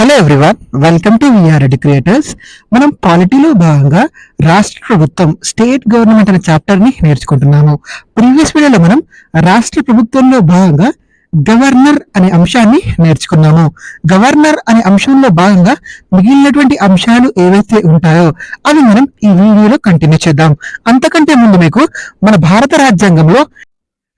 Hello everyone welcome to VR creators మనం పాలిటీలో భాగంగా రాష్ట్ర ప్రభుత్వం స్టేట్ గవర్నమెంట్ అనే చాప్టర్ని నేర్చుకుంటున్నాము. ప్రీవియస్ వీడియోలో మనం రాష్ట్ర ప్రభుత్వంలో భాగంగా గవర్నర్ అనే అంశాన్ని నేర్చుకున్నాము. గవర్నర్ అనే అంశంలో భాగంగా మిగిలినటువంటి అంశాలు ఏవైతే ఉంటాయో అవి మనం ఈ వీడియోలో కంటిన్యూ చేద్దాం. అంతకంటే ముందు మీకు మన భారత రాజ్యాంగంలో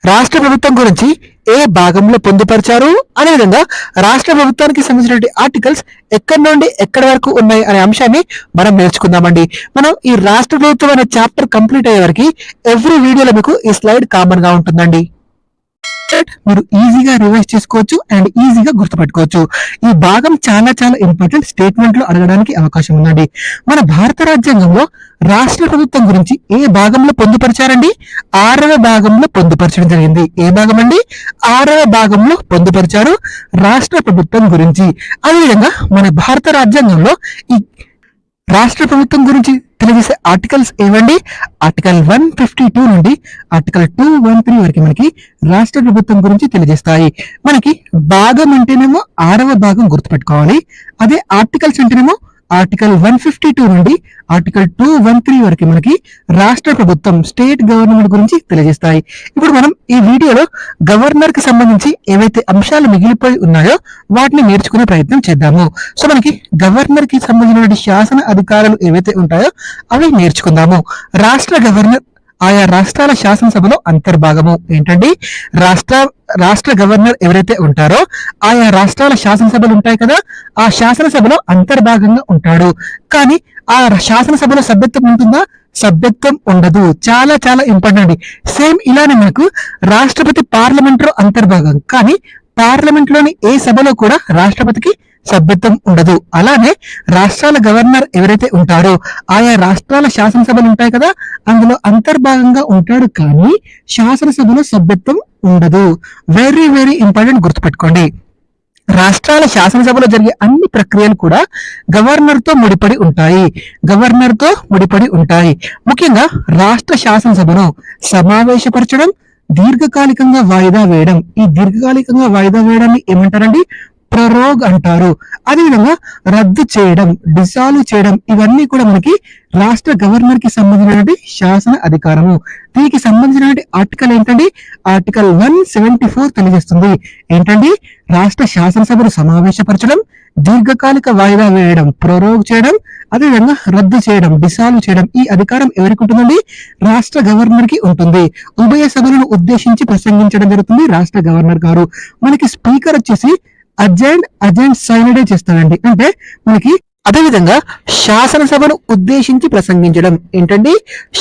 రాష్ట్ర ప్రభుత్వం గురించి ఏ భాగంలో పొందుపరిచారు? అదేవిధంగా రాష్ట్ర ప్రభుత్వానికి సంబంధించినటువంటి ఆర్టికల్స్ ఎక్కడి నుండి ఎక్కడి వరకు ఉన్నాయి అనే అంశాన్ని మనం నేర్చుకుందామండి. మనం ఈ రాష్ట్ర ప్రభుత్వం అనే చాప్టర్ కంప్లీట్ అయ్యే వరకు ఎవ్రీ వీడియోలో మీకు ఈ స్లైడ్ కామన్గా ఉంటుందండి. మీరు ఈజీగా రివైజ్ చేసుకోవచ్చు అండ్ ఈజీగా గుర్తుపెట్టుకోవచ్చు. ఈ భాగం చాలా చాలా ఇంపార్టెంట్ స్టేట్మెంట్లో అడగడానికి అవకాశం ఉందండి. మన భారత రాజ్యాంగంలో రాష్ట్ర ప్రభుత్వం గురించి ఏ భాగంలో పొందుపరిచారండి? ఆరవ భాగంలో పొందుపరచడం జరిగింది. ఏ భాగం అండి ఆరవ భాగంలో పొందుపరిచారు రాష్ట్ర ప్రభుత్వం గురించి. అదేవిధంగా మన భారత రాజ్యాంగంలో ఈ రాష్ట్ర ప్రభుత్వం గురించి తెలియజేసే ఆర్టికల్స్ ఏవండి? ఆర్టికల్ వన్ ఫిఫ్టీ టూ నుండి ఆర్టికల్ టూ వన్ త్రీ వరకు మనకి రాష్ట్ర ప్రభుత్వం గురించి తెలియజేస్తాయి. మనకి భాగం అంటేనేమో ఆరవ భాగం గుర్తుపెట్టుకోవాలి. అదే ఆర్టికల్స్ అంటేనేమో ఆర్టికల్ వన్ ఫిఫ్టీ టూ నుండి ఆర్టికల్ టూ వన్ త్రీ వరకు మనకి రాష్ట్ర ప్రభుత్వం స్టేట్ గవర్నమెంట్ గురించి తెలియజేస్తాయి. ఇప్పుడు మనం ఈ వీడియోలో గవర్నర్కి సంబంధించి ఏవైతే అంశాలు మిగిలిపోయి ఉన్నాయో వాటిని నేర్చుకునే ప్రయత్నం చేద్దాము. సో మనకి గవర్నర్కి సంబంధించినటువంటి శాసన అధికారాలు ఏవైతే ఉంటాయో అవి నేర్చుకుందాము. రాష్ట్ర గవర్నర్ ఆయా రాష్ట్రాల శాసనసభలో అంతర్భాగము. ఏంటండి? రాష్ట్ర రాష్ట్ర గవర్నర్ ఎవరైతే ఉంటారో ఆయా రాష్ట్రాల శాసనసభలు ఉంటాయి కదా ఆ శాసనసభలో అంతర్భాగంగా ఉంటాడు. కానీ ఆ శాసనసభలో సభ్యత్వం ఉంటుందా? సభ్యత్వం ఉండదు. చాలా చాలా ఇంపార్టెంట్ అండి. సేమ్ ఇలానే మనకు రాష్ట్రపతి పార్లమెంట్లో అంతర్భాగం. కానీ పార్లమెంట్లోని ఏ సభలో కూడా రాష్ట్రపతికి సభ్యత్వం ఉండదు. అలానే రాష్ట్రాల గవర్నర్ ఎవరైతే ఉంటారో ఆయా రాష్ట్రాల శాసనసభలు ఉంటాయి కదా అందులో అంతర్భాగంగా ఉంటాడు కానీ శాసనసభలో సభ్యత్వం ఉండదు. వెరీ వెరీ ఇంపార్టెంట్ గుర్తుపెట్టుకోండి. రాష్ట్రాల శాసనసభలో జరిగే అన్ని ప్రక్రియలు కూడా గవర్నర్తో ముడిపడి ఉంటాయి. గవర్నర్తో ముడిపడి ఉంటాయి. ముఖ్యంగా రాష్ట్ర శాసనసభను సమావేశపరచడం దీర్ఘకాలికంగా వాయిదా వేయడం. ఈ దీర్ఘకాలికంగా వాయిదా వేయడాన్ని ఏమంటారండి? ప్రరోగ్ అంటారు. అదేవిధంగా రద్దు చేయడం డిసాల్వ్ చేయడం ఇవన్నీ కూడా మనకి రాష్ట్ర గవర్నర్కి సంబంధించినటువంటి శాసన అధికారము. దీనికి సంబంధించినటువంటి ఆర్టికల్ ఏంటండి? ఆర్టికల్ వన్ సెవెంటీ ఫోర్ తెలియజేస్తుంది. ఏంటండి? రాష్ట్ర శాసనసభను సమావేశపరచడం దీర్ఘకాలిక వాయిదా వేయడం ప్రొరోగ్ చేయడం అదేవిధంగా రద్దు చేయడం డిసాల్వ్ చేయడం ఈ అధికారం ఎవరికి ఉంటుందండి? రాష్ట్ర గవర్నర్కి ఉంటుంది. ఉభయ సభలను ఉద్దేశించి ప్రసంగించడం జరుగుతుంది రాష్ట్ర గవర్నర్ గారు. మనకి స్పీకర్ వచ్చేసి అర్జెంట్ అర్జెంట్ సైనడే చేస్తాడండి అంటే మనకి అదేవిధంగా శాసనసభను ఉద్దేశించి ప్రసంగించడం. ఏంటండి?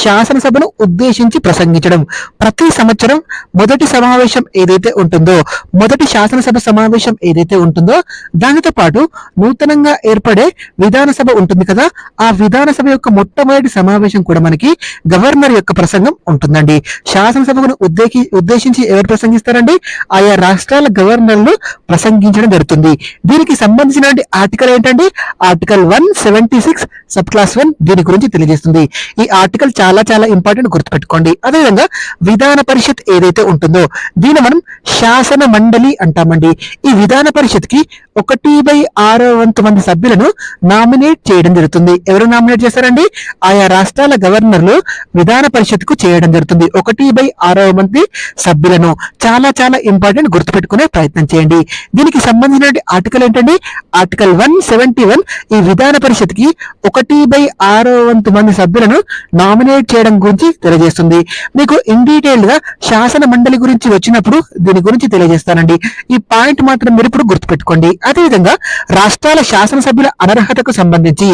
శాసనసభను ఉద్దేశించి ప్రసంగించడం. ప్రతి సంవత్సరం మొదటి సమావేశం ఏదైతే ఉంటుందో మొదటి శాసనసభ సమావేశం ఏదైతే ఉంటుందో దానితో పాటు నూతనంగా ఏర్పడే విధానసభ ఉంటుంది కదా ఆ విధానసభ యొక్క మొట్టమొదటి సమావేశం కూడా మనకి గవర్నర్ యొక్క ప్రసంగం ఉంటుందండి. శాసనసభను ఉద్దేశి ఉద్దేశించి ఎవరు ప్రసంగిస్తారండి? ఆయా రాష్ట్రాల గవర్నర్లు ప్రసంగించడం జరుగుతుంది. దీనికి సంబంధించిన ఆర్టికల్ ఏంటండి? Article one seventy six sub clause one దీని గురించి తెలియజేస్తుంది. ఈ ఆర్టికల్ చాలా చాలా ఇంపార్టెంట్ గుర్తుపెట్టుకోండి. అదేవిధంగా విధాన పరిషత్ ఏదైతే ఉంటుందో దీన్ని మనం శాసన మండలి అంటామండి. ఈ విధాన పరిషత్కి ఒకటి బై ఆరో వంతు మంది సభ్యులను నామినేట్ చేయడం జరుగుతుంది. ఎవరు నామినేట్ చేస్తారండి? ఆయా రాష్ట్రాల గవర్నర్లు విధాన పరిషత్కు చేయడం జరుగుతుంది. ఒకటి బై ఆరో మంది సభ్యులను చాలా చాలా ఇంపార్టెంట్ గుర్తుపెట్టుకునే ప్రయత్నం చేయండి. దీనికి సంబంధించిన ఆర్టికల్ ఏంటండి? ఆర్టికల్ వన్ సెవెంటీ వన్ ఈ విధాన పరిషత్కి ఒకటి బై ఆరో వంతు మంది సభ్యులను నామినేట్ చేయడం గురించి తెలియజేస్తుంది. మీకు ఇన్ డీటెయిల్గా శాసన మండలి గురించి వచ్చినప్పుడు దీని గురించి తెలియజేస్తానండి. ఈ పాయింట్ మాత్రం మీరు ఇప్పుడు గుర్తుపెట్టుకోండి. అదేవిధంగా రాష్ట్రాల శాసనసభ్యుల అనర్హతకు సంబంధించి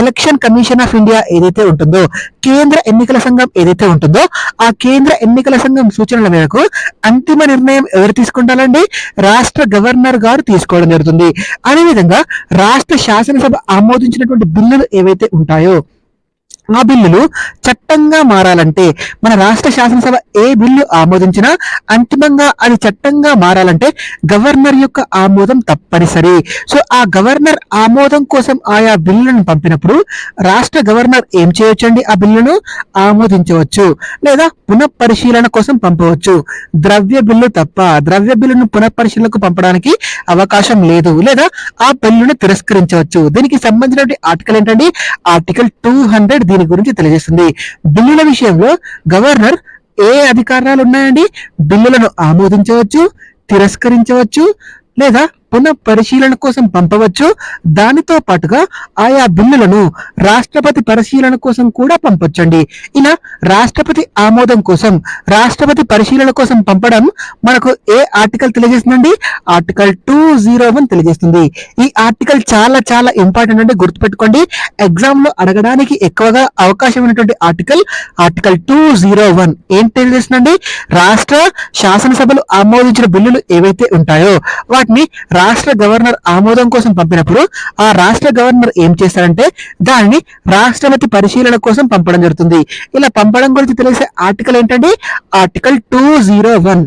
ఎలక్షన్ కమిషన్ ఆఫ్ ఇండియా ఏదైతే ఉంటుందో కేంద్ర ఎన్నికల సంఘం ఏదైతే ఉంటుందో ఆ కేంద్ర ఎన్నికల సంఘం సూచనల మేరకు అంతిమ నిర్ణయం ఎవరు తీసుకుంటారండి? రాష్ట్ర గవర్నర్ గారు తీసుకోవడం జరుగుతుంది. అదేవిధంగా రాష్ట్ర శాసనసభ ఆమోదించినటువంటి బిల్లులు ఏవైతే ఉంటాయో ఆ బిల్లులు చట్టంగా మారాలంటే మన రాష్ట్ర శాసనసభ ఏ బిల్లు ఆమోదించినా అంతిమంగా అది చట్టంగా మారాలంటే గవర్నర్ యొక్క ఆమోదం తప్పనిసరి. సో ఆ గవర్నర్ ఆమోదం కోసం ఆయా బిల్లులను పంపినప్పుడు రాష్ట్ర గవర్నర్ ఏం చేయొచ్చండి ఆ బిల్లును? ఆమోదించవచ్చు. లేదా పునఃపరిశీలన కోసం పంపవచ్చు. ద్రవ్య బిల్లు తప్ప ద్రవ్య బిల్లును పునఃపరిశీలనకు పంపడానికి అవకాశం లేదు. లేదా ఆ బిల్లును తిరస్కరించవచ్చు. దీనికి సంబంధించిన ఆర్టికల్ ఏంటండి? ఆర్టికల్ టూ హండ్రెడ్ దీని గురించి తెలియజేస్తుంది. బిల్లుల విషయంలో గవర్నర్ ఏ అధికారాలు ఉన్నాయండి? బిల్లులను ఆమోదించవచ్చు తిరస్కరించవచ్చు లేదా పునః పరిశీలన కోసం పంపవచ్చు. దానితో పాటుగా ఆయా బిల్లులను రాష్ట్రపతి పరిశీలన కోసం కూడా పంపొచ్చండి. ఇలా రాష్ట్రపతి ఆమోదం కోసం రాష్ట్రపతి పరిశీలన కోసం పంపడం మనకు ఏ ఆర్టికల్ తెలియజేస్తుందండి? ఆర్టికల్ టూ జీరో వన్ తెలియజేస్తుంది. ఈ ఆర్టికల్ చాలా చాలా ఇంపార్టెంట్ అంటే గుర్తుపెట్టుకోండి. ఎగ్జామ్లో అడగడానికి ఎక్కువగా అవకాశం ఉన్నటువంటి article article two zero one ఏం తెలియజేస్తుందండి? రాష్ట్ర శాసనసభలు ఆమోదించిన బిల్లులు ఏవైతే ఉంటాయో వాటిని రాష్ట్ర గవర్నర్ ఆమోదం కోసం పంపినప్పుడు ఆ రాష్ట్ర గవర్నర్ ఏం చేస్తారంటే దానిని రాష్ట్రపతి పరిశీలన కోసం పంపడం జరుగుతుంది. ఇలా పంపడం గురించి తెలిసే ఆర్టికల్ ఏంటంటే ఆర్టికల్ టూ జీరో వన్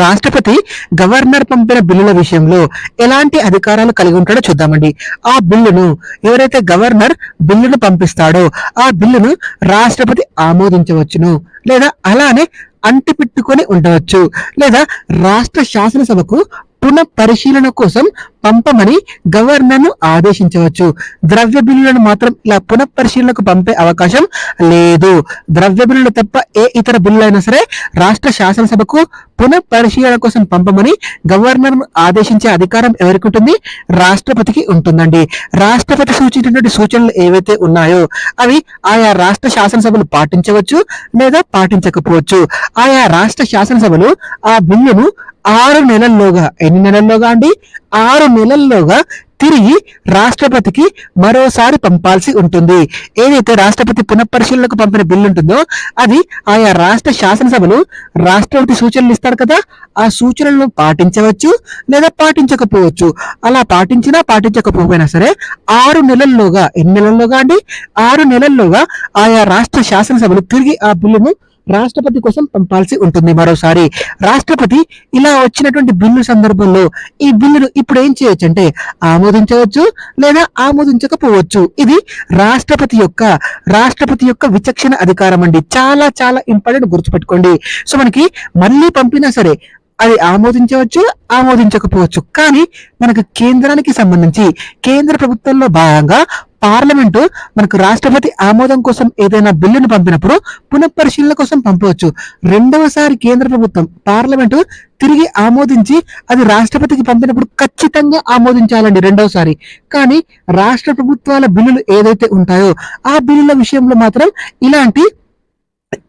రాష్ట్రపతి గవర్నర్ పంపిన బిల్లుల విషయంలో ఎలాంటి అధికారాలు కలిగి ఉంటాడో చూద్దామండి. ఆ బిల్లును ఎవరైతే గవర్నర్ బిల్లును పంపిస్తాడో ఆ బిల్లును రాష్ట్రపతి ఆమోదించవచ్చును. లేదా అలానే అంటిపెట్టుకొని ఉండవచ్చు. లేదా రాష్ట్ర శాసనసభకు పునః పరిశీలన కోసం పంపమని గవర్నర్ను ఆదేశించవచ్చు. ద్రవ్య బిల్లులను మాత్రం ఇలా పునఃపరిశీలనకు పంపే అవకాశం లేదు. ద్రవ్య బిల్లులు తప్ప ఏ ఇతర బిల్లులైనా అయినా సరే రాష్ట్ర శాసనసభకు పునఃపరిశీలన కోసం పంపమని గవర్నర్ను ఆదేశించే అధికారం ఎవరికి ఉంటుంది? రాష్ట్రపతికి ఉంటుందండి. రాష్ట్రపతి సూచించినటువంటి సూచనలు ఏవైతే ఉన్నాయో అవి ఆయా రాష్ట్ర శాసనసభలు పాటించవచ్చు లేదా పాటించకపోవచ్చు. ఆయా రాష్ట్ర శాసనసభలు ఆ బిల్లును ఆరు నెలల్లోగా. ఎన్ని నెలల్లోగా అండి? ఆరు నెలల్లోగా తిరిగి రాష్ట్రపతికి మరోసారి పంపాల్సి ఉంటుంది. ఏదైతే రాష్ట్రపతి పునఃపరిశీలనకు పంపిన బిల్లు ఉంటుందో అది ఆయా రాష్ట్ర శాసనసభలు రాష్ట్రపతి సూచనలు ఇస్తారు కదా ఆ సూచనలను పాటించవచ్చు లేదా పాటించకపోవచ్చు. అలా పాటించినా పాటించకపోయినా సరే ఆరు నెలల్లోగా ఎన్ని నెలల్లోగా అండి? ఆరు నెలల్లోగా ఆయా రాష్ట్ర శాసనసభలు తిరిగి ఆ బిల్లును రాష్ట్రపతి కోసం పంపాల్సి ఉంటుంది మరోసారి. రాష్ట్రపతి ఇలా వచ్చినటువంటి బిల్లు సందర్భంలో ఈ బిల్లును ఇప్పుడు ఏం చేయొచ్చు అంటే ఆమోదించవచ్చు లేదా ఆమోదించకపోవచ్చు. ఇది రాష్ట్రపతి యొక్క రాష్ట్రపతి యొక్క విచక్షణ అధికారం అండి. చాలా చాలా ఇంపార్టెంట్ గుర్తుపెట్టుకోండి. సో మనకి మళ్ళీ పంపినా సరే అది ఆమోదించవచ్చు ఆమోదించకపోవచ్చు. కానీ మనకు కేంద్రానికి సంబంధించి కేంద్ర ప్రభుత్వంలో భాగంగా పార్లమెంటు మనకు రాష్ట్రపతి ఆమోదం కోసం ఏదైనా బిల్లును పంపినప్పుడు పునఃపరిశీలన కోసం పంపవచ్చు. రెండవసారి కేంద్ర ప్రభుత్వం పార్లమెంటు తిరిగి ఆమోదించి అది రాష్ట్రపతికి పంపినప్పుడు ఖచ్చితంగా ఆమోదించాలండి రెండవసారి. కానీ రాష్ట్ర ప్రభుత్వాల బిల్లులు ఏదైతే ఉంటాయో ఆ బిల్లుల విషయంలో మాత్రం ఇలాంటి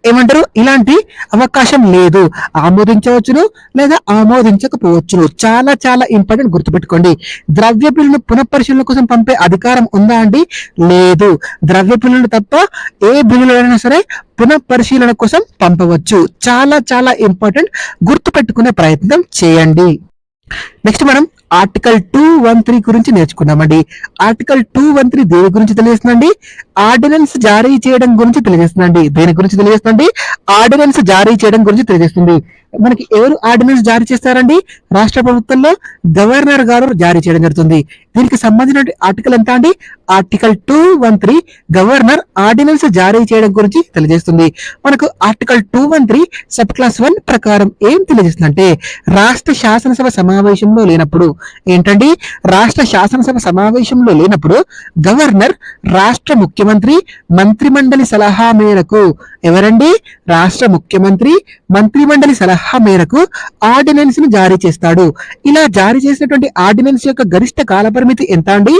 ఏమంటారు? ఇలాంటి అవకాశం లేదు. ఆమోదించవచ్చును లేదా ఆమోదించకపోవచ్చును. చాలా చాలా ఇంపార్టెంట్ గుర్తుపెట్టుకోండి. ద్రవ్య బిల్లును పునఃపరిశీలన కోసం పంపే అధికారం ఉందా అండి? లేదు. ద్రవ్య బిల్లును తప్ప ఏ బిల్లులైనా సరే పునఃపరిశీలన కోసం పంపవచ్చు. చాలా చాలా ఇంపార్టెంట్ గుర్తుపెట్టుకునే ప్రయత్నం చేయండి. నెక్స్ట్ మనం ఆర్టికల్ టూ వన్ త్రీ గురించి నేర్చుకున్నామండి. ఆర్టికల్ టూ వన్ త్రీ దేని గురించి తెలియజేస్తుందండి? ఆర్డినెన్స్ జారీ చేయడం గురించి తెలియజేస్తుందండి. దేని గురించి తెలియజేస్తుందండి? ఆర్డినెన్స్ జారీ చేయడం గురించి తెలియజేస్తుంది. మనకి ఎవరు ఆర్డినెన్స్ జారీ చేస్తారండి? రాష్ట్ర ప్రభుత్వంలో గవర్నర్ గారు జారీ చేయడం జరుగుతుంది. దీనికి సంబంధించిన ఆర్టికల్ ఎంత అండి? Article two one three governor ordinance జారీ చేయడం గురించి తెలియజేస్తుంది. మనకు article two one three sub clause one ప్రకారం ఏం తెలియజేస్తుంది అంటే రాష్ట్ర శాసనసభ సమావేశంలో లేనప్పుడు ఏంటండి? రాష్ట్ర శాసనసభ సమావేశంలో లేనప్పుడు గవర్నర్ రాష్ట్ర ముఖ్యమంత్రి మంత్రిమండలి సలహా మేరకు ఎవరండి? రాష్ట్ర ముఖ్యమంత్రి మంత్రిమండలి సలహా మేరకు ఆర్డినెన్స్ను జారీ చేస్తాడు. ఇలా జారీ చేసినటువంటి ఆర్డినెన్స్ యొక్క గరిష్ట పరిమితి ఎంత అండి?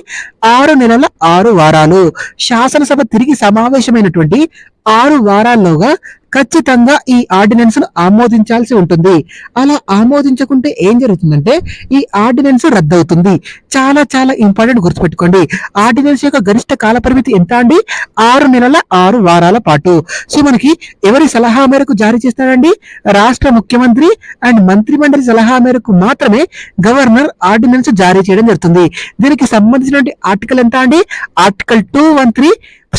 ఆరు నెలల ఆరు వారాలు. శాసనసభ తిరిగి సమావేశమైనటువంటి ఆరు వారాల్లోగా ఖచ్చితంగా ఈ ఆర్డినెన్స్ను ఆమోదించాల్సి ఉంటుంది. అలా ఆమోదించకుంటే ఏం జరుగుతుందంటే ఈ ఆర్డినెన్స్ రద్దవుతుంది. చాలా చాలా ఇంపార్టెంట్ గుర్తుపెట్టుకోండి. ఆర్డినెన్స్ యొక్క గరిష్ట కాల పరిమితి ఎంత అండి? ఆరు నెలల ఆరు వారాల పాటు. సో మనకి ఎవరి సలహా మేరకు జారీ చేస్తారండి? రాష్ట్ర ముఖ్యమంత్రి అండ్ మంత్రిమండలి సలహా మేరకు మాత్రమే గవర్నర్ ఆర్డినెన్స్ జారీ చేయడం జరుగుతుంది. దీనికి సంబంధించిన ఆర్టికల్ ఎంత అండి? Article two one three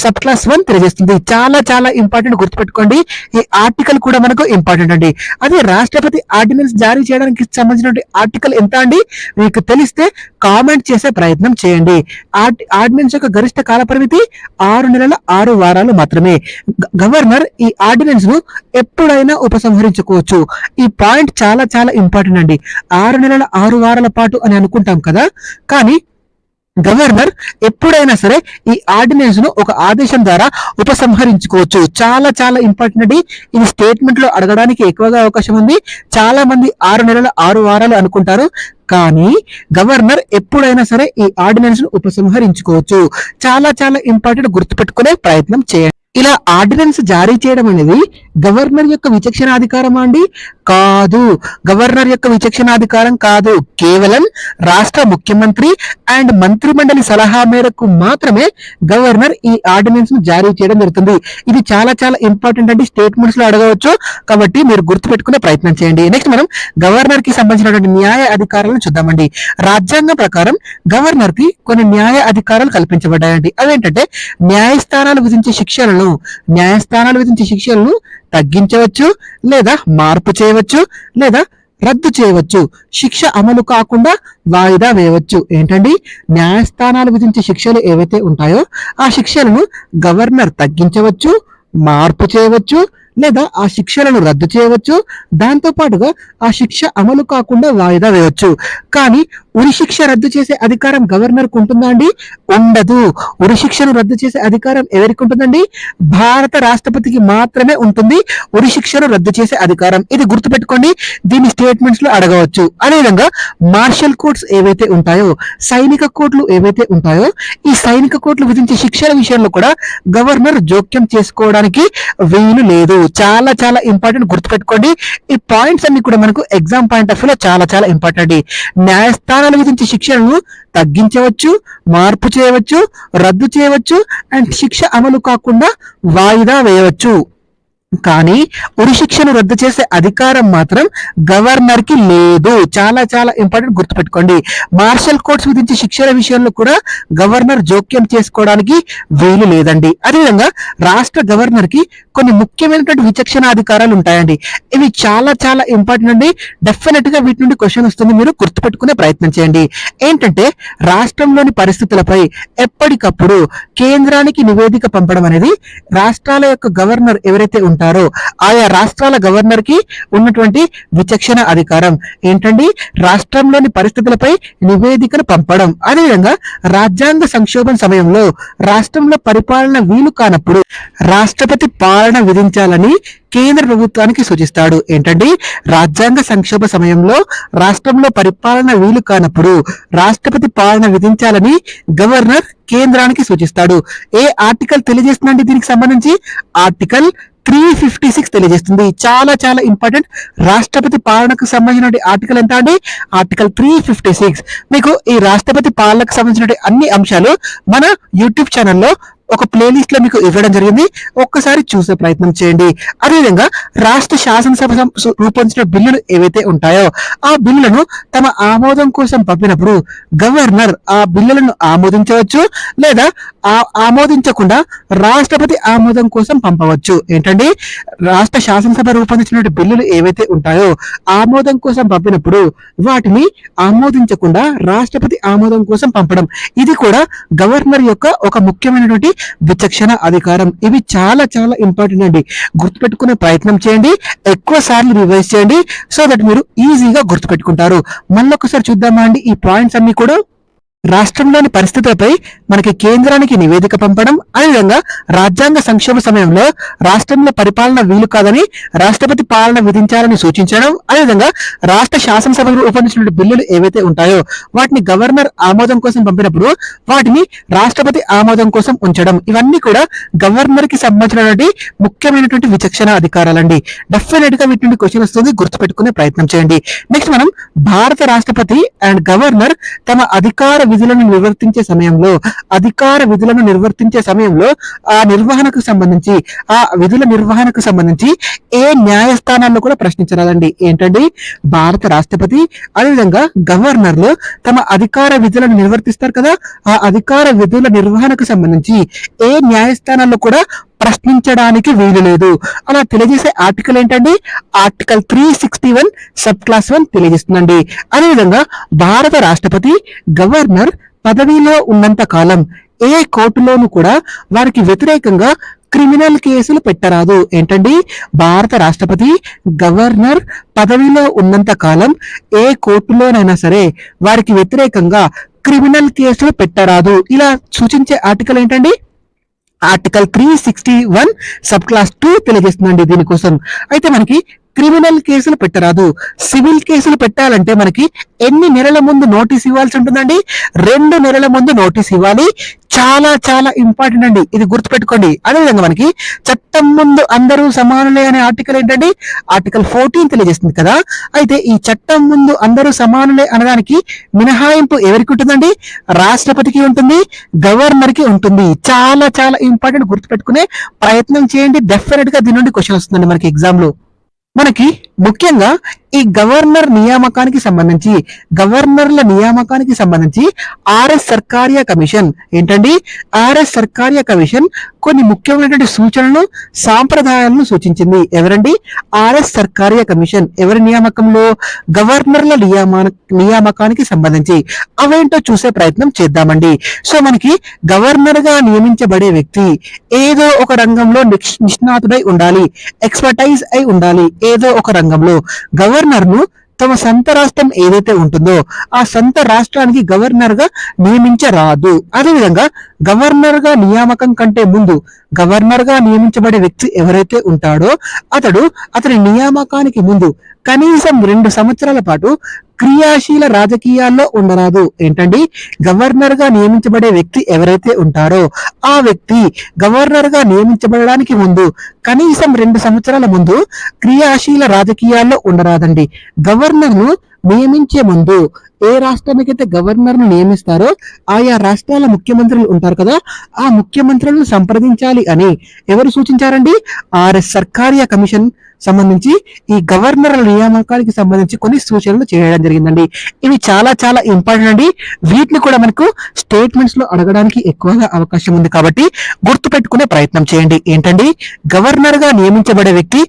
sub clause one తెలియజేస్తుంది. చాలా చాలా ఇంపార్టెంట్ గుర్తుపెట్టుకోండి. ఈ ఆర్టికల్ కూడా మనకు ఇంపార్టెంట్ అండి. అదే రాష్ట్రపతి ఆర్డినెన్స్ జారీ చేయడానికి సంబంధించిన ఆర్టికల్ ఎంత అండి? మీకు తెలిస్తే కామెంట్ చేసే ప్రయత్నం చేయండి. ఆర్డినెన్స్ యొక్క గరిష్ట కాల పరిమితి ఆరు నెలల ఆరు వారాలు మాత్రమే. గవర్నర్ ఈ ఆర్డినెన్స్ను ఎప్పుడైనా ఉపసంహరించుకోవచ్చు. ఈ పాయింట్ చాలా చాలా ఇంపార్టెంట్ అండి. ఆరు నెలల ఆరు వారాల పాటు అని అనుకుంటాం కదా. కానీ గవర్నర్ ఎప్పుడైనా సరే ఈ ఆర్డినెన్స్ను ఒక ఆదేశం ద్వారా ఉపసంహరించుకోవచ్చు. చాలా చాలా ఇంపార్టెంట్ అండి. ఇది స్టేట్మెంట్లో అడగడానికి ఎక్కువగా అవకాశం ఉంది. చాలా మంది ఆరు నెలలు ఆరు వారాలు అనుకుంటారు. కానీ గవర్నర్ ఎప్పుడైనా సరే ఈ ఆర్డినెన్స్ను ఉపసంహరించుకోవచ్చు. చాలా చాలా ఇంపార్టెంట్ గుర్తుపెట్టుకునే ప్రయత్నం చేయండి. ఇలా ఆర్డినెన్స్ జారీ చేయడం అనేది గవర్నర్ యొక్క విచక్షణాధికారమా అండి. కాదు. గవర్నర్ యొక్క విచక్షణాధికారం కాదు. కేవలం రాష్ట్ర ముఖ్యమంత్రి అండ్ మంత్రిమండలి సలహా మేరకు మాత్రమే గవర్నర్ ఈ ఆర్డినెన్స్ను జారీ చేయడం జరుగుతుంది. ఇది చాలా చాలా ఇంపార్టెంట్ అండి. స్టేట్మెంట్స్లో అడగవచ్చు. కాబట్టి మీరు గుర్తుపెట్టుకునే ప్రయత్నం చేయండి. నెక్స్ట్ మనం గవర్నర్కి సంబంధించినటువంటి న్యాయ అధికారాలను చూద్దామండి. రాజ్యాంగం ప్రకారం గవర్నర్కి కొన్ని న్యాయ అధికారాలు కల్పించబడ్డాయండి. అవేంటంటే న్యాయస్థానాలు విధించే శిక్షలను న్యాయస్థానాలు విధించే శిక్షలను తగ్గించవచ్చు లేదా మార్పు చేయవచ్చు లేదా రద్దు చేయవచ్చు. శిక్ష అమలు కాకుండా వాయిదా వేయవచ్చు. ఏంటండి? న్యాయస్థానాలు విధించే శిక్షలు ఏవైతే ఉంటాయో ఆ శిక్షలను గవర్నర్ తగ్గించవచ్చు మార్పు చేయవచ్చు లేదా ఆ శిక్షలను రద్దు చేయవచ్చు. దాంతో పాటుగా ఆ శిక్ష అమలు కాకుండా వాయిదా వేయవచ్చు. కానీ ఉరి శిక్ష రద్దు చేసే అధికారం గవర్నర్కు ఉంటుందా అండి? ఉండదు. ఉరిశిక్షను రద్దు చేసే అధికారం ఎవరికి ఉంటుందండి? భారత రాష్ట్రపతికి మాత్రమే ఉంటుంది. ఉరిశిక్షను రద్దు చేసే అధికారం. ఇది గుర్తుపెట్టుకోండి. దీని స్టేట్మెంట్స్లో అడగవచ్చు. అదేవిధంగా మార్షల్ కోర్ట్స్ ఏవైతే ఉంటాయో సైనిక కోర్టులు ఏవైతే ఉంటాయో ఈ సైనిక కోర్టులు విధించే శిక్షల విషయంలో కూడా గవర్నర్ జోక్యం చేసుకోవడానికి వీలు లేదు. చాలా చాలా ఇంపార్టెంట్ గుర్తుపెట్టుకోండి. ఈ పాయింట్స్ అన్ని కూడా మనకు ఎగ్జామ్ పాయింట్ ఆఫ్ వ్యూలో చాలా చాలా ఇంపార్టెంట్ న్యాయస్థానాలు విధించే శిక్షలను తగ్గించవచ్చు మార్పు చేయవచ్చు రద్దు చేయవచ్చు అండ్ శిక్ష అమలు కాకుండా వాయిదా వేయవచ్చు. కానీ ఉరి శిక్షను రద్దు చేసే అధికారం మాత్రం గవర్నర్కి లేదు. చాలా చాలా ఇంపార్టెంట్ గుర్తుపెట్టుకోండి. మార్షల్ కోర్ట్స్ విధించే శిక్షల విషయంలో కూడా గవర్నర్ జోక్యం చేసుకోవడానికి వీలు లేదండి. అదేవిధంగా రాష్ట్ర గవర్నర్కి కొన్ని ముఖ్యమైనటువంటి విచక్షణ అధికారాలు ఉంటాయండి. ఇవి చాలా చాలా ఇంపార్టెంట్ అండి. డెఫినెట్గా వీటి నుండి క్వశ్చన్ వస్తుంది. మీరు గుర్తుపెట్టుకునే ప్రయత్నం చేయండి. ఏంటంటే రాష్ట్రంలోని పరిస్థితులపై ఎప్పటికప్పుడు కేంద్రానికి నివేదిక పంపడం అనేది రాష్ట్రాల యొక్క గవర్నర్ ఎవరైతే ఉంటారో ఆయా రాష్ట్రాల గవర్నర్కి ఉన్నటువంటి విచక్షణ అధికారం. ఏంటండి? రాష్ట్రంలోని పరిస్థితులపై నివేదికను పంపడం. అదేవిధంగా రాజ్యాంగ సంక్షోభం సమయంలో రాష్ట్రంలో పరిపాలన వీలు కానప్పుడు రాష్ట్రపతి పాలన విధించాలని కేంద్ర ప్రభుత్వానికి సూచిస్తాడు. ఏంటంటే రాజ్యాంగ సంక్షోభ సమయంలో రాష్ట్రంలో పరిపాలన వీలు కానప్పుడు రాష్ట్రపతి పాలన విధించాలని గవర్నర్ కేంద్రానికి సూచిస్తాడు. ఏ ఆర్టికల్ తెలియజేస్తుందండి దీనికి సంబంధించి? ఆర్టికల్ త్రీ ఫిఫ్టీ సిక్స్ తెలియజేస్తుంది. చాలా చాలా ఇంపార్టెంట్. రాష్ట్రపతి పాలనకు సంబంధించిన ఆర్టికల్ ఎంత అండి? Article three fifty six. మీకు ఈ రాష్ట్రపతి పాలనకు సంబంధించిన అన్ని అంశాలు మన యూట్యూబ్ ఛానల్లో ఒక ప్లేలిస్ట్లో మీకు ఇవ్వడం జరిగింది. ఒక్కసారి చూసే ప్రయత్నం చేయండి. అదేవిధంగా రాష్ట్ర శాసనసభ రూపొందించిన బిల్లులు ఏవైతే ఉంటాయో ఆ బిల్లులను తమ ఆమోదం కోసం పంపినప్పుడు గవర్నర్ ఆ బిల్లులను ఆమోదించవచ్చు లేదా ఆ ఆమోదించకుండా రాష్ట్రపతి ఆమోదం కోసం పంపవచ్చు. ఏంటండి? రాష్ట్ర శాసనసభ రూపొందించిన బిల్లులు ఏవైతే ఉంటాయో ఆమోదం కోసం పంపినప్పుడు వాటిని ఆమోదించకుండా రాష్ట్రపతి ఆమోదం కోసం పంపడం. ఇది కూడా గవర్నర్ యొక్క ఒక ముఖ్యమైనటువంటి విచక్షణ అధికారం. ఇవి చాలా చాలా ఇంపార్టెంట్ అండి. గుర్తుపెట్టుకునే ప్రయత్నం చేయండి. ఎక్కువ సార్లు రివైజ్ చేయండి. సో దట్ మీరు ఈజీగా గుర్తుపెట్టుకుంటారు. మళ్ళొకసారి చూద్దామా అండి ఈ పాయింట్స్ అన్ని కూడా? రాష్ట్రంలోని పరిస్థితులపై మనకి కేంద్రానికి నివేదిక పంపడం అదేవిధంగా రాజ్యాంగ సంక్షేమ సమయంలో రాష్ట్రంలో పరిపాలన వీలు కాదని రాష్ట్రపతి పాలన విధించాలని సూచించడం అదేవిధంగా రాష్ట్ర శాసనసభకు రూపొందించిన బిల్లులు ఏవైతే ఉంటాయో వాటిని గవర్నర్ ఆమోదం కోసం పంపినప్పుడు వాటిని రాష్ట్రపతి ఆమోదం కోసం ఉంచడం. ఇవన్నీ కూడా గవర్నర్కి సంబంధించినటువంటి ముఖ్యమైనటువంటి విచక్షణ అధికారాలండి. డెఫినెట్గా వీటి నుండి క్వశ్చన్ వస్తుంది గుర్తుపెట్టుకునే ప్రయత్నం చేయండి. నెక్స్ట్ మనం భారత రాష్ట్రపతి అండ్ గవర్నర్ తమ అధికార విధులను నిర్వర్తించే సమయంలో అధికార విధులను నిర్వర్తించే సమయంలో ఆ నిర్వహణకు సంబంధించి ఆ విధుల నిర్వహణకు సంబంధించి ఏ న్యాయస్థానాల్లో కూడా ప్రశ్నించరాదండి. ఏంటండి? భారత రాష్ట్రపతి అదేవిధంగా గవర్నర్లు తమ అధికార విధులను నిర్వర్తిస్తారు కదా ఆ అధికార విధుల నిర్వహణకు సంబంధించి ఏ న్యాయస్థానాల్లో కూడా ప్రశ్నించడానికి వీలు లేదు. అలా తెలియజేసే ఆర్టికల్ ఏంటండి? Article three sixty one sub clause one తెలియజేస్తుందండి. అదేవిధంగా భారత రాష్ట్రపతి గవర్నర్ పదవిలో ఉన్నంత కాలం ఏ కోర్టులోనూ కూడా వారికి వ్యతిరేకంగా క్రిమినల్ కేసులు పెట్టరాదు. ఏంటండి? భారత రాష్ట్రపతి గవర్నర్ పదవిలో ఉన్నంత కాలం ఏ కోర్టులోనైనా సరే వారికి వ్యతిరేకంగా క్రిమినల్ కేసులు పెట్టరాదు. ఇలా సూచించే ఆర్టికల్ ఏంటండి? Article three sixty one sub clause two తెలియజేస్తుందండి దీనికోసం. అయితే మనకి క్రిమినల్ కేసులు పెట్టరాదు. సివిల్ కేసులు పెట్టాలంటే మనకి ఎన్ని నెలల ముందు నోటీస్ ఇవ్వాల్సి ఉంటుందండి? రెండు నెలల ముందు నోటీస్ ఇవ్వాలి. చాలా చాలా ఇంపార్టెంట్ అండి. ఇది గుర్తుపెట్టుకోండి. అదేవిధంగా మనకి చట్టం ముందు అందరూ సమానులే అనే ఆర్టికల్ ఏంటండి? ఆర్టికల్ ఫోర్టీన్ తెలియజేస్తుంది కదా? అయితే ఈ చట్టం ముందు అందరూ సమానులే అనడానికి మినహాయింపు ఎవరికి ఉంటుందండి? రాష్ట్రపతికి ఉంటుంది గవర్నర్కి ఉంటుంది. చాలా చాలా ఇంపార్టెంట్ గుర్తుపెట్టుకునే ప్రయత్నం చేయండి. డెఫినెట్గా దీని నుండి క్వశ్చన్ వస్తుందండి మనకి ఎగ్జామ్లో. మనకి ముఖ్యంగా ఈ గవర్నర్ నియామకానికి సంబంధించి గవర్నర్ల నియామకానికి సంబంధించి ఆర్ఎస్ సర్కార్య కమిషన్ ఏంటండి? ఆర్ఎస్ సర్కార్య కమిషన్ కొన్ని ముఖ్యమైనటువంటి సూచనలు సాంప్రదాయాలను సూచించింది. ఎవరండి? ఆర్ఎస్ సర్కార్య కమిషన్ ఎవరి నియామకంలో? గవర్నర్ల నియామ నియామకానికి సంబంధించి. అవేంటో చూసే ప్రయత్నం చేద్దామండి. సో మనకి గవర్నర్గా నియమించబడే వ్యక్తి ఏదో ఒక రంగంలో నిష్- నిష్ణాతుడై ఉండాలి ఎక్స్పర్టైజ్ అయి ఉండాలి ఏదో ఒక రంగంలో. గవర్నర్ ను తమ సొంత రాష్ట్రం ఏదైతే ఉంటుందో ఆ సొంత రాష్ట్రానికి గవర్నర్గా నియమించరాదు. అదేవిధంగా గవర్నర్గా నియామకం కంటే ముందు గవర్నర్గా నియమించబడే వ్యక్తి ఎవరైతే ఉంటాడో అతడు అతని నియామకానికి ముందు కనీసం రెండు సంవత్సరాల పాటు క్రియాశీల రాజకీయాల్లో ఉండరాదు. ఏంటండి? గవర్నర్గా నియమించబడే వ్యక్తి ఎవరైతే ఉంటారో ఆ వ్యక్తి గవర్నర్గా నియమించబడడానికి ముందు కనీసం రెండు సంవత్సరాల ముందు క్రియాశీల రాజకీయాల్లో ఉండరాదండి. గవర్నర్ను నియమించే ముందు ఏ రాష్ట్రానికైతే గవర్నర్ను నియమిస్తారో ఆయా రాష్ట్రాల ముఖ్యమంత్రులు ఉంటారు కదా ఆ ముఖ్యమంత్రులను సంప్రదించాలి అని ఎవరు సూచించారండి? ఆర్ఎస్ సర్కారియా కమిషన్ సంబంధించి ఈ గవర్నర్ల నియామకానికి సంబంధించి కొన్ని సూచనలు చేయడం జరిగిందండి. ఇవి చాలా చాలా ఇంపార్టెంట్ అండి. వీటిని కూడా మనకు స్టేట్మెంట్స్లో అడగడానికి ఎక్కువగా అవకాశం ఉంది కాబట్టి గుర్తు పెట్టుకునే ప్రయత్నం చేయండి. ఏంటండి? గవర్నర్గా నియమించబడే వ్యక్తి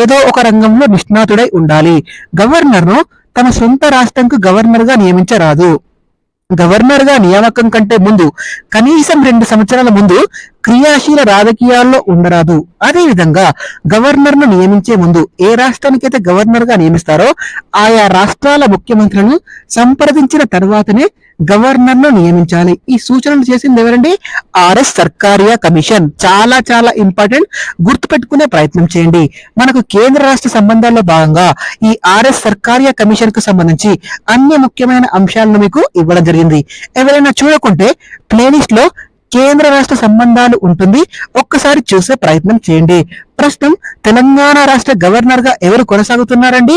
ఏదో ఒక రంగంలో నిష్ణాతుడై ఉండాలి. గవర్నర్ను తమ సొంత రాష్ట్రంకు గవర్నర్గా నియమించరాదు. గవర్నర్గా నియామకం కంటే ముందు కనీసం రెండు సంవత్సరాల ముందు క్రియాశీల రాజకీయాల్లో ఉండరాదు. అదే విధంగా గవర్నర్ను నియమించే ముందు ఏ రాష్ట్రానికైతే గవర్నర్గా నియమిస్తారో ఆయా రాష్ట్రాల ముఖ్యమంత్రులను సంప్రదించిన తర్వాతనే గవర్నర్ను నియమించాలి. ఈ సూచనలు చేసింది ఎవరండి? RS Sarkaria commission. చాలా చాలా ఇంపార్టెంట్. గుర్తుపెట్టుకునే ప్రయత్నం చేయండి. మనకు కేంద్ర రాష్ట్ర సంబంధాల్లో భాగంగా ఈ ఆర్ఎస్ సర్కారియా కమిషన్కు సంబంధించి అన్ని ముఖ్యమైన అంశాలను మీకు ఇవ్వడం జరిగింది. ఎవరైనా చూడకుంటే ప్లేలిస్ట్లో కేంద్ర రాష్ట్ర సంబంధాలు ఉంటుంది. ఒక్కసారి చూసే ప్రయత్నం చేయండి. ప్రస్తుతం తెలంగాణ రాష్ట్ర గవర్నర్గా ఎవరు కొనసాగుతున్నారండి?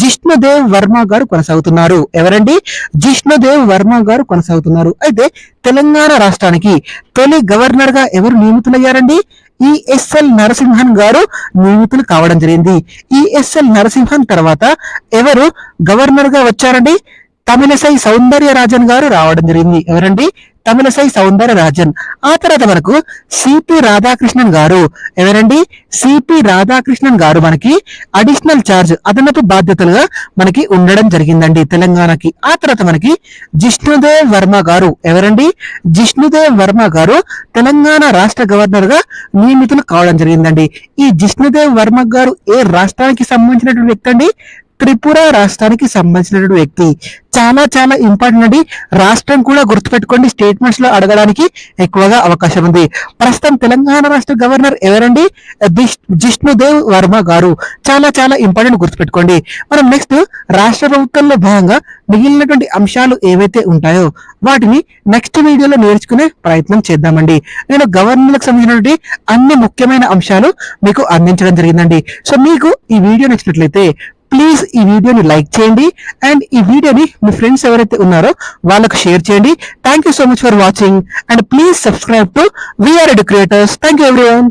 జిష్ణుదేవ్ వర్మ గారు కొనసాగుతున్నారు. ఎవరండి? జిష్ణుదేవ్ వర్మ గారు కొనసాగుతున్నారు. అయితే తెలంగాణ రాష్ట్రానికి తొలి గవర్నర్గా ఎవరు నియమితులయ్యారండి? ఈఎస్ఎల్ నరసింహన్ గారు నియమితులు కావడం జరిగింది. ఈఎస్ఎల్ నరసింహన్ తర్వాత ఎవరు గవర్నర్గా వచ్చారండి? తమిళసై సౌందర్య రాజన్ గారు రావడం జరిగింది. ఎవరండి? తమిళసై సౌందర్య రాజన్. ఆ తర్వాత మనకు సిపి రాధాకృష్ణన్ గారు. ఎవరండి? సిపి రాధాకృష్ణన్ గారు మనకి అడిషనల్ చార్జ్ అదనపు బాధ్యతలుగా మనకి ఉండడం జరిగిందండి తెలంగాణకి. ఆ తర్వాత మనకి జిష్ణుదేవ్ వర్మ గారు. ఎవరండి? జిష్ణుదేవ్ వర్మ గారు తెలంగాణ రాష్ట్ర గవర్నర్గా నియమితులు కావడం జరిగిందండి. ఈ జిష్ణుదేవ్ వర్మ గారు ఏ రాష్ట్రానికి సంబంధించినటువంటి వ్యక్తి అండి? త్రిపుర రాష్ట్రానికి సంబంధించినటువంటి వ్యక్తి. చాలా చాలా ఇంపార్టెంట్ అండి. రాష్ట్రం కూడా గుర్తుపెట్టుకోండి. స్టేట్మెంట్స్లో అడగడానికి ఎక్కువగా అవకాశం ఉంది. ప్రస్తుతం తెలంగాణ రాష్ట్ర గవర్నర్ ఎవరండి? జిష్ణుదేవ్ వర్మ గారు. చాలా చాలా ఇంపార్టెంట్ గుర్తుపెట్టుకోండి. మనం నెక్స్ట్ రాష్ట్ర ప్రభుత్వంలో భాగంగా మిగిలినటువంటి అంశాలు ఏవైతే ఉంటాయో వాటిని నెక్స్ట్ వీడియోలో నేర్చుకునే ప్రయత్నం చేద్దామండి. నేను గవర్నర్లకు సంబంధించినటువంటి అన్ని ముఖ్యమైన అంశాలు మీకు అందించడం జరిగిందండి. సో మీకు ఈ వీడియో నచ్చినట్లయితే ప్లీజ్ ఈ వీడియోని లైక్ చేయండి. అండ్ ఈ వీడియోని మీ ఫ్రెండ్స్ ఎవరైతే ఉన్నారో వాళ్ళకు షేర్ చేయండి. Thank you so much for watching and please subscribe to VR creators thank you everyone